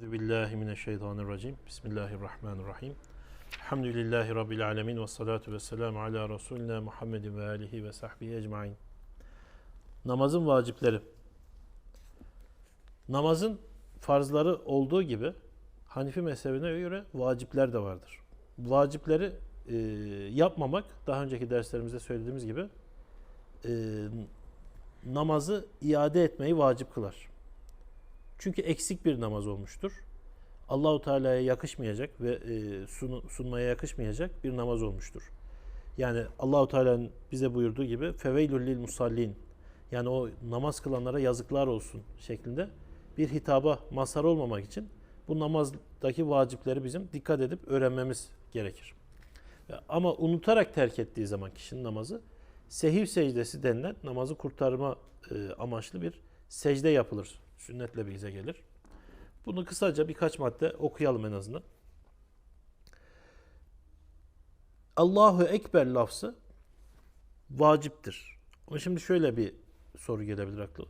Billahi mineşşeytanirracim. Bismillahirrahmanirrahim. Elhamdülillahi rabbil alamin ve salatu vesselamü ala resulina Muhammedin ve alihi ve sahbihi ecmaîn. Namazın vacipleri. Namazın farzları olduğu gibi Hanifi mezhebine göre vacipler de vardır. Vacipleri e, yapmamak daha önceki derslerimizde söylediğimiz gibi e, namazı iade etmeyi vacip kılar. Çünkü eksik bir namaz olmuştur. Allahu Teala'ya yakışmayacak ve e, sun, sunmaya yakışmayacak bir namaz olmuştur. Yani Allahu Teala'nın bize buyurduğu gibi feveylül lil musallin yani o namaz kılanlara yazıklar olsun şeklinde bir hitaba mazhar olmamak için bu namazdaki vacipleri bizim dikkat edip öğrenmemiz gerekir. Ama unutarak terk ettiği zaman kişinin namazı sehiv secdesi denilen namazı kurtarma e, amaçlı bir secde yapılır. Sünnetle bize gelir. Bunu kısaca birkaç madde okuyalım en azından. Allahu Ekber lafzı vaciptir. Ama şimdi şöyle bir soru gelebilir akla.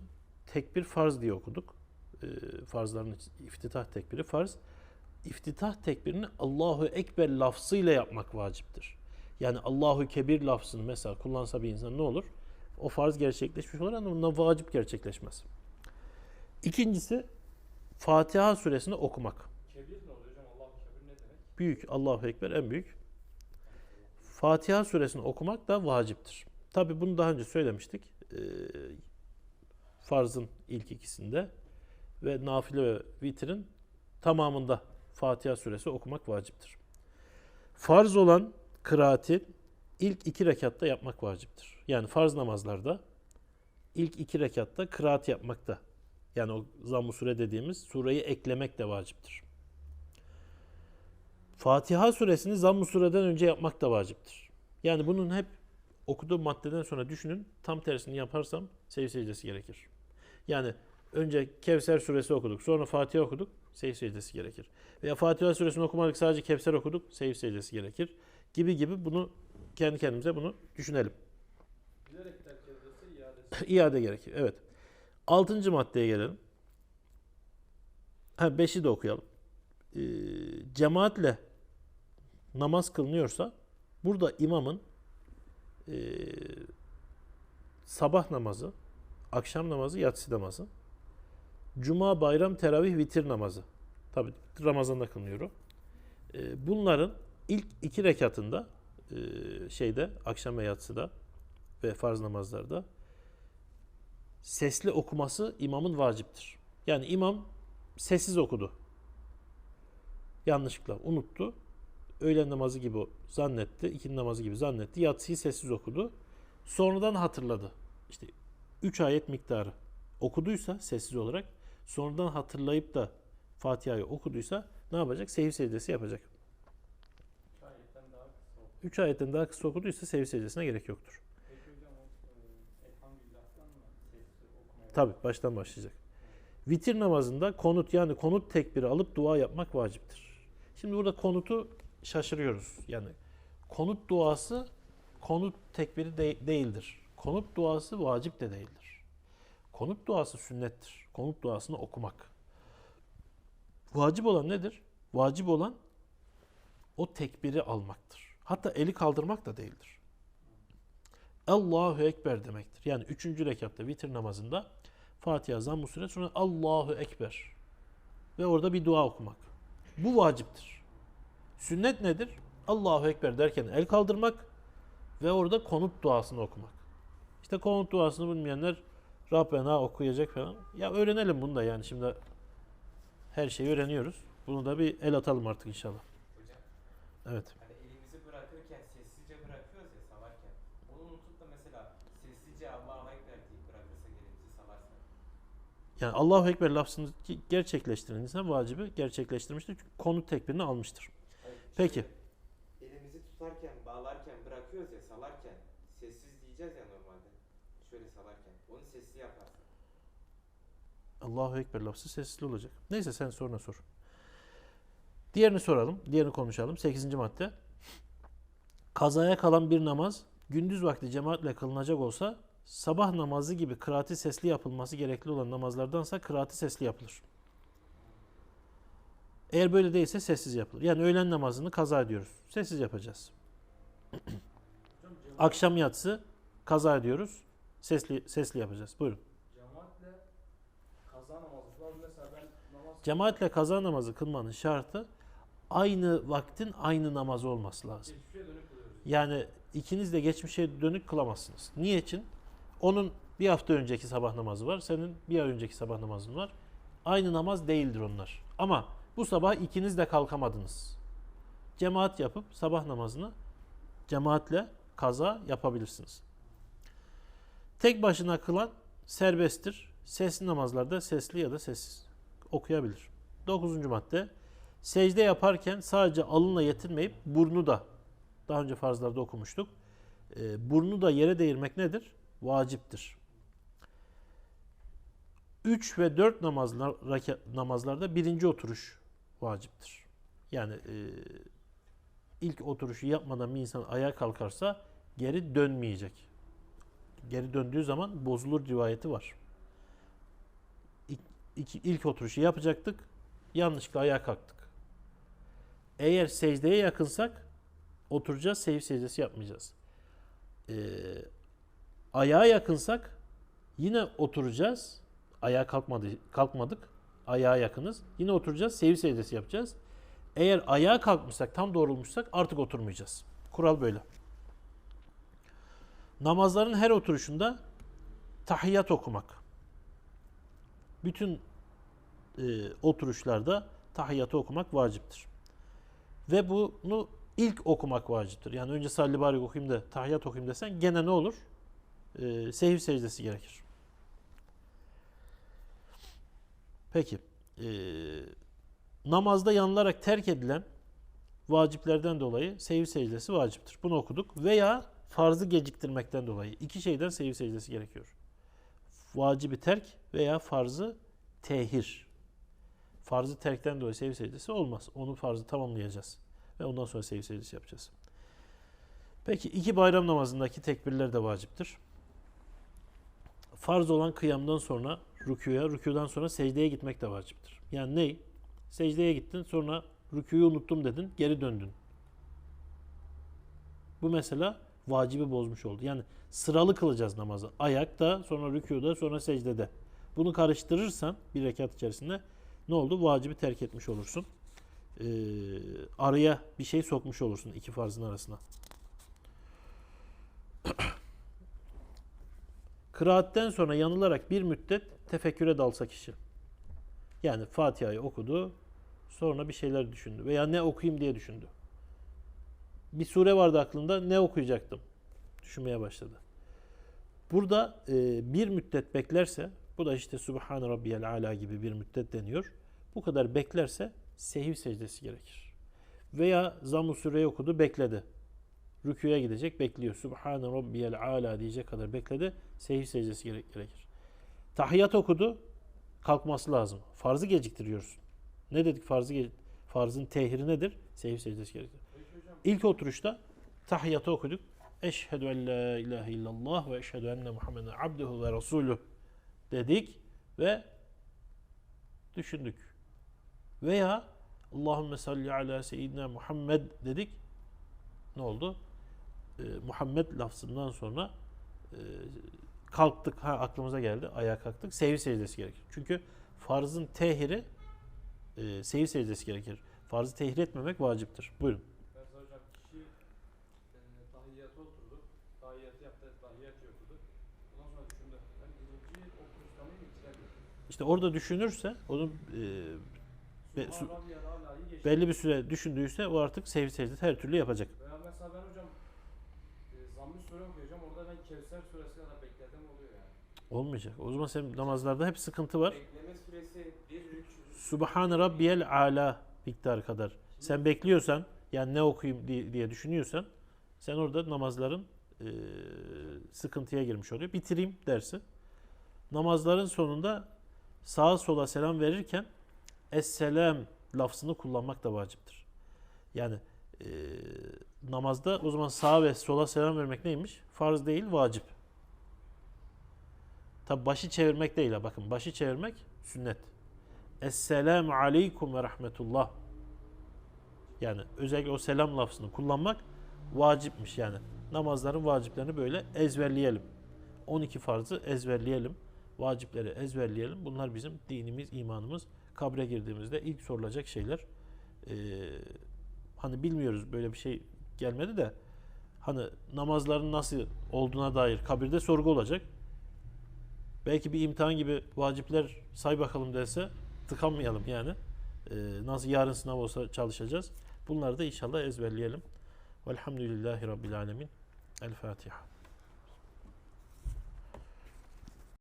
Tekbir farz diye okuduk. E, farzların iftitah tekbiri farz. İftitah tekbirini Allahu Ekber lafzıyla yapmak vaciptir. Yani Allahu Kebir lafzını mesela kullansa bir insan ne olur? O farz gerçekleşmiş olur ama bundan vacip gerçekleşmez. İkincisi Fatiha suresini okumak. Kebir ne oluyor hocam? Allah kebir ne demek? Büyük, Allahu Ekber en büyük. Fatiha suresini okumak da vaciptir. Tabi bunu daha önce söylemiştik. Ee, farzın ilk ikisinde ve nafile ve vitrin tamamında Fatiha suresi okumak vaciptir. Farz olan kıraati ilk iki rekatta yapmak vaciptir. Yani farz namazlarda ilk iki rekatta kıraat yapmak da yani o zamm-ı sure dediğimiz sureyi eklemek de vaciptir. Fatiha suresini zamm-ı sureden önce yapmak da vaciptir. Yani bunun hep okuduğum maddeden sonra düşünün tam tersini yaparsam secde secdesi gerekir. Yani önce Kevser suresi okuduk sonra Fatiha okuduk secde secdesi gerekir. Veya Fatiha suresini okumadık sadece Kevser okuduk secde secdesi gerekir. Gibi gibi bunu kendi kendimize bunu düşünelim. Bilerek terk. İade gerekir. Evet. Altıncı maddeye gelelim. Ha, beşi de okuyalım. Ee, cemaatle namaz kılınıyorsa burada imamın e, sabah namazı, akşam namazı, yatsı namazı, cuma, bayram, teravih, vitir namazı. Tabi Ramazan'da kılınıyor. Ee, bunların ilk iki rekatında e, şeyde akşam ve yatsıda ve farz namazlarda sesli okuması imamın vaciptir. Yani imam sessiz okudu. Yanlışlıkla unuttu. Öğlen namazı gibi zannetti, ikindi namazı gibi zannetti. Yatsıyı sessiz okudu. Sonradan hatırladı. İşte 3 ayet miktarı okuduysa sessiz olarak sonradan hatırlayıp da Fatiha'yı okuduysa ne yapacak? Sehiv secdesi yapacak. İki ayetten daha kısa oldu. 3 ayetten daha kısa okuduysa sehiv secdesine gerek yoktur. Peki hocam o e, elhamdülillah'tan mı sesli okumaya Tabi baştan başlayacak. Vitir namazında konut yani konut tekbiri alıp dua yapmak vaciptir. Şimdi burada konutu şaşırıyoruz. Yani konut duası konut tekbiri de- değildir. Konut duası vacip de değildir. Konut duası sünnettir. Konut duasını okumak. Vacip olan nedir? Vacip olan o tekbiri almaktır. Hatta eli kaldırmak da değildir. Allahu Ekber demektir. Yani üçüncü rekatta vitir namazında Fatiha, Zamm-ı Sure sonra Allahu Ekber. Ve orada bir dua okumak. Bu vaciptir. Sünnet nedir? Allahu Ekber derken el kaldırmak ve orada konut duasını okumak. İşte konut duasını bilmeyenler Rabbena okuyacak falan. Ya öğrenelim bunu da yani şimdi her şeyi öğreniyoruz. Bunu da bir el atalım artık inşallah. Hocam Evet. hani elimizi bırakırken sessizce bırakıyoruz ya salarken. Onu unutup da mesela sessizce Allahu Ekber salarsak. Yani Allahu Ekber lafzını ge- gerçekleştiren insan vacibi gerçekleştirmiştir. Çünkü konut tekbirini almıştır. Hayır, Peki. şöyle, Elimizi tutarken, bağlarken bırakıyoruz ya salarken. Sessiz diyeceğiz ya normalde. Şöyle salarken. Onu sesli yaparsak. Allahu Ekber lafzı sesli olacak. Neyse sen soruna sor. Diğerini soralım. Diğerini konuşalım. 8. madde. Kazaya kalan bir namaz gündüz vakti cemaatle kılınacak olsa sabah namazı gibi kıraati sesli yapılması gerekli olan namazlardansa kıraati sesli yapılır. Eğer böyle değilse sessiz yapılır. Yani öğlen namazını kaza ediyoruz. Sessiz yapacağız. Akşam yatsı kaza ediyoruz. Sesli sesli yapacağız. Buyurun. cemaatle kaza namazı. Mesela ben namaz Cemaatle kaza namazı kılmanın şartı aynı vaktin aynı namazı olması lazım. Yani ikiniz de geçmişe dönük kılamazsınız. Niye için? Onun bir hafta önceki sabah namazı var. Senin bir ay önceki sabah namazın var. Aynı namaz değildir onlar. Ama bu sabah ikiniz de kalkamadınız. Cemaat yapıp sabah namazını cemaatle kaza yapabilirsiniz. Tek başına kılan serbesttir. Sesli namazlarda sesli ya da sessiz okuyabilir. Dokuzuncu madde. Secde yaparken sadece alınla yetinmeyip burnu da daha önce farzlarda okumuştuk. Ee, burnu da yere değirmek nedir? Vaciptir. 3 ve 4 namazlar, namazlarda birinci oturuş vaciptir. Yani e, ilk oturuşu yapmadan bir insan ayağa kalkarsa geri dönmeyecek. Geri döndüğü zaman bozulur rivayeti var. İlk, iki, ilk oturuşu yapacaktık. Yanlışlıkla ayağa kalktık. Eğer secdeye yakınsak oturacağız, secde secdesi yapmayacağız. Ee, ayağa yakınsak yine oturacağız. Ayağa kalkmadı, kalkmadık. Ayağa yakınız. Yine oturacağız, secde secdesi yapacağız. Eğer ayağa kalkmışsak, tam doğrulmuşsak artık oturmayacağız. Kural böyle. Namazların her oturuşunda tahiyyat okumak. Bütün e, oturuşlarda tahiyyatı okumak vaciptir. Ve bunu ilk okumak vaciptir. Yani önce salli barik okuyayım da tahiyyat okuyayım desen gene ne olur? Ee, sehiv secdesi gerekir. Peki. ee, namazda yanılarak terk edilen vaciplerden dolayı sehiv secdesi vaciptir. Bunu okuduk. Veya farzı geciktirmekten dolayı iki şeyden sehiv secdesi gerekiyor. Vacibi terk veya farzı tehir. Farzı terkten dolayı sehiv secdesi olmaz. Onu farzı tamamlayacağız. Ve ondan sonra sehiv secdesi yapacağız. Peki iki bayram namazındaki tekbirler de vaciptir. Farz olan kıyamdan sonra rüküye, rüküden sonra secdeye gitmek de vaciptir. Yani ne? Secdeye gittin sonra rüküyü unuttum dedin, geri döndün. Bu mesela vacibi bozmuş oldu. Yani sıralı kılacağız namazı. Ayakta, sonra rüküde, sonra secdede. Bunu karıştırırsan bir rekat içerisinde ne oldu? Vacibi terk etmiş olursun. Ee, araya bir şey sokmuş olursun iki farzın arasına. Kıraatten sonra yanılarak bir müddet tefekküre dalsa kişi. Yani Fatiha'yı okudu, sonra bir şeyler düşündü veya ne okuyayım diye düşündü. Bir sure vardı aklında, ne okuyacaktım? Düşünmeye başladı. Burada e, bir müddet beklerse, bu da işte Subhan Rabbiyel Ala gibi bir müddet deniyor. Bu kadar beklerse sehiv secdesi gerekir. Veya Zamm-ı Sure'yi okudu, bekledi. Rüküye gidecek, bekliyor. Subhan Rabbiyel Ala diyecek kadar bekledi. Sehiv secdesi gerek- gerekir. Tahiyyat okudu, kalkması lazım. Farzı geciktiriyorsun. Ne dedik farzı farzın tehiri nedir? Sehiv secdesi gerekir. İlk oturuşta tahiyyatı okuduk. Eşhedü en la ilahe illallah ve eşhedü enne Muhammeden abduhu ve resulü dedik ve düşündük. Veya Allahümme salli ala seyyidina Muhammed dedik. Ne oldu? Ee, Muhammed lafzından sonra e, kalktık. Ha aklımıza geldi. Ayağa kalktık. Sehiv secdesi gerekir. Çünkü farzın tehiri e, sehiv secdesi gerekir. Farzı tehir etmemek vaciptir. Buyurun. E? İşte orada düşünürse, onun e, Be- su- belli bir süre düşündüyse o artık sev secde her türlü yapacak. Veya mesela ben hocam e, zamm-ı sure okuyacağım. Orada ben Kevser suresi kadar bekledim oluyor yani. Olmayacak. O zaman senin namazlarda hep sıkıntı var. Bekleme süresi bir rükû. Subhan Rabbiyel Ala miktarı kadar. Sen bekliyorsan, yani ne okuyayım diye, diye düşünüyorsan, sen orada namazların e, sıkıntıya girmiş oluyor. Bitireyim dersin. Namazların sonunda sağa sola selam verirken Esselam lafzını kullanmak da vaciptir. Yani e, namazda o zaman sağa ve sola selam vermek neymiş? Farz değil, vacip. Tabi başı çevirmek değil bakın. Başı çevirmek sünnet. Esselamu aleykum ve rahmetullah. Yani özellikle o selam lafzını kullanmak vacipmiş yani. Namazların vaciplerini böyle ezberleyelim. 12 farzı ezberleyelim. Vacipleri ezberleyelim. Bunlar bizim dinimiz, imanımız. Kabre girdiğimizde ilk sorulacak şeyler. Ee, hani bilmiyoruz böyle bir şey gelmedi de hani namazların nasıl olduğuna dair kabirde sorgu olacak. Belki bir imtihan gibi vacipler say bakalım dese tıkanmayalım yani. Ee, nasıl yarın sınav olsa çalışacağız. Bunları da inşallah ezberleyelim. Velhamdülillahi Rabbil Alemin. El Fatiha.